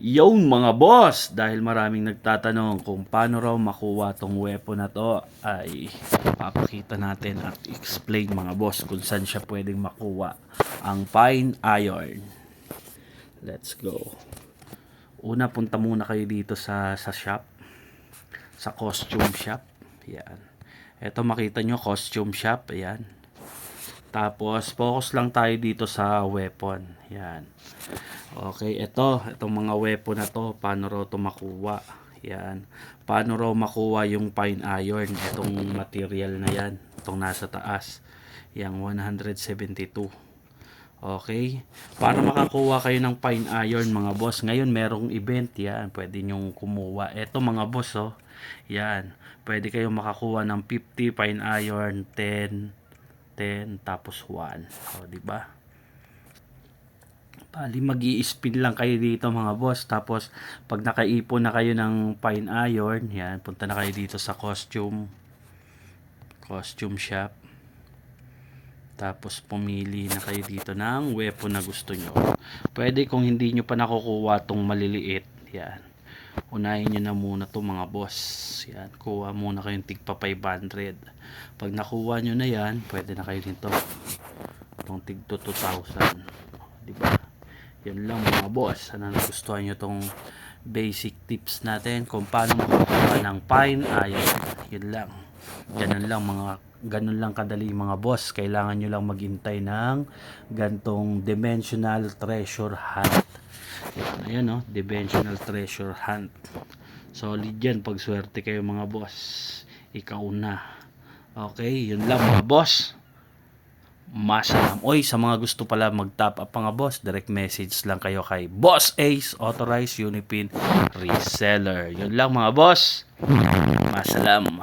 Yon mga boss, dahil maraming nagtatanong kung paano raw makuha tong weapon na to ay papakita natin at explain mga boss kung saan siya pwedeng makuha ang pine iron. Let's go. Una punta muna kayo dito sa sa shop. Sa costume shop. Yan. Ito makita nyo costume shop. Ayan. Tapos, focus lang tayo dito sa weapon. Yan. Okay, ito. Itong mga weapon na to, paano raw to makuha. Yan. Paano raw makuha yung pine iron. Itong material na yan. Itong nasa taas. Yang 172. Okay? Para makakuha kayo ng pine iron mga boss. Ngayon merong event yan. Pwede nyong kumuha. Ito mga boss oh. Yan. Pwede kayong makakuha ng 50 pine iron, 10, 10 tapos 1. O, di ba? Bali mag spin lang kayo dito mga boss. Tapos pag nakaipon na kayo ng pine iron, yan, punta na kayo dito sa costume costume shop. Tapos pumili na kayo dito ng weapon na gusto nyo. Pwede kung hindi nyo pa nakukuha tong maliliit, yan. Unahin nyo na muna to mga boss. Yan, kuha muna kayong tigpa 500. Pag nakuha nyo na yan, pwede na kayo dito. Itong tig to 2,000. Di ba? Yan lang mga boss. Sana nagustuhan nyo tong basic tips natin kung paano makakuha ng pine iron. Yun lang. Ganun lang mga ganun lang kadali mga boss. Kailangan nyo lang maghintay ng gantong dimensional treasure hunt. Yan, ayan no, dimensional treasure hunt. Solid yan pag swerte kayo mga boss. Ikaw na. Okay, yun lang mga boss. Masalam. Oy, sa mga gusto pala mag-top up mga boss, direct message lang kayo kay Boss Ace, Authorized Unipin Reseller. Yun lang mga boss. Masalam.